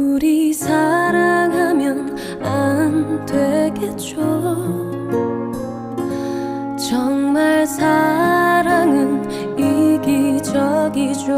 우리 사랑하면 안 되겠죠. 정말 사랑은 이기적이죠.